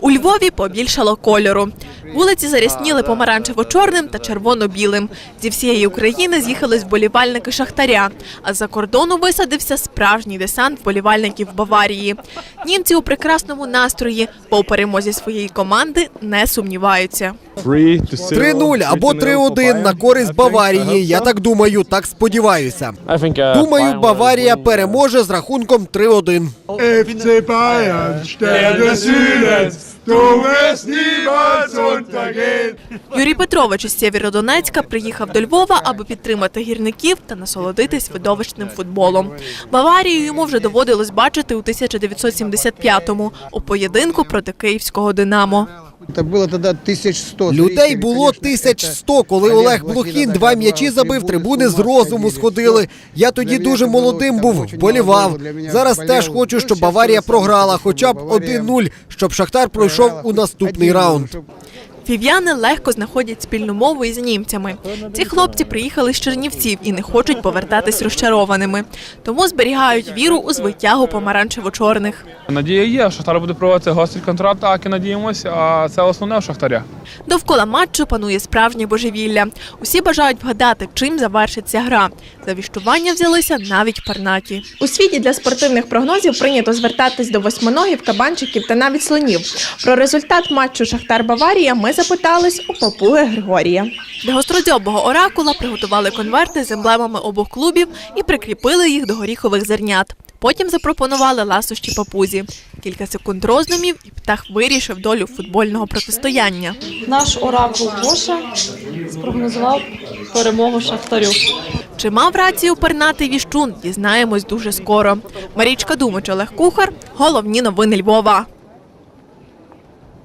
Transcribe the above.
У Львові побільшало кольору. Вулиці зарясніли помаранчево-чорним та червоно-білим. Зі всієї України з'їхались вболівальники Шахтаря, а з-за кордону висадився справжній десант вболівальників Баварії. Німці у прекрасному настрої, бо у перемозі своєї команди не сумніваються. 3-0 або 3-1 на користь Баварії. Я так думаю, так сподіваюся. Думаю, Баварія переможе з рахунком 3-1. Du wirst niemals. Юрій Петрович із Сєвєродонецька приїхав до Львова, аби підтримати гірників та насолодитись видовищним футболом. Баварію йому вже доводилось бачити у 1975-му у поєдинку проти київського Динамо. Это было тогда 1100. Людей було конечно, 1100, коли Олег Блохін Блохін два м'ячі забив, трибуни з розуму сходили. Я тоді дуже молодим був, вболівав. Зараз теж хочу, щоб Баварія програла, хоча б 1-0, щоб Шахтар пройшов у наступний раунд. Вів'яни легко знаходять спільну мову із німцями. Ці хлопці приїхали з Чернівців і не хочуть повертатись розчарованими, тому зберігають віру у звитягу помаранчево-чорних. Надія є, Шахтар буде проводити гострі контратаки, надіємося, а це основне в Шахтаря. Довкола матчу панує справжнє божевілля. Усі бажають вгадати, чим завершиться гра. За віщування взялися навіть пернаті. У світі для спортивних прогнозів прийнято звертатись до восьминогів, кабанчиків та навіть слонів. Про результат матчу Шахтар Баварія ми запитались у папуги Григорія. Для гостродзьобого оракула приготували конверти з емблемами обох клубів і прикріпили їх до горіхових зернят. Потім запропонували ласощі папузі. Кілька секунд роздумів, і птах вирішив долю футбольного протистояння. Наш оракул Гоша спрогнозував перемогу Шахтарю. Чи мав рацію пернатий віщун, дізнаємось дуже скоро. Марічка Думач, Олег Кухар. Головні новини Львова.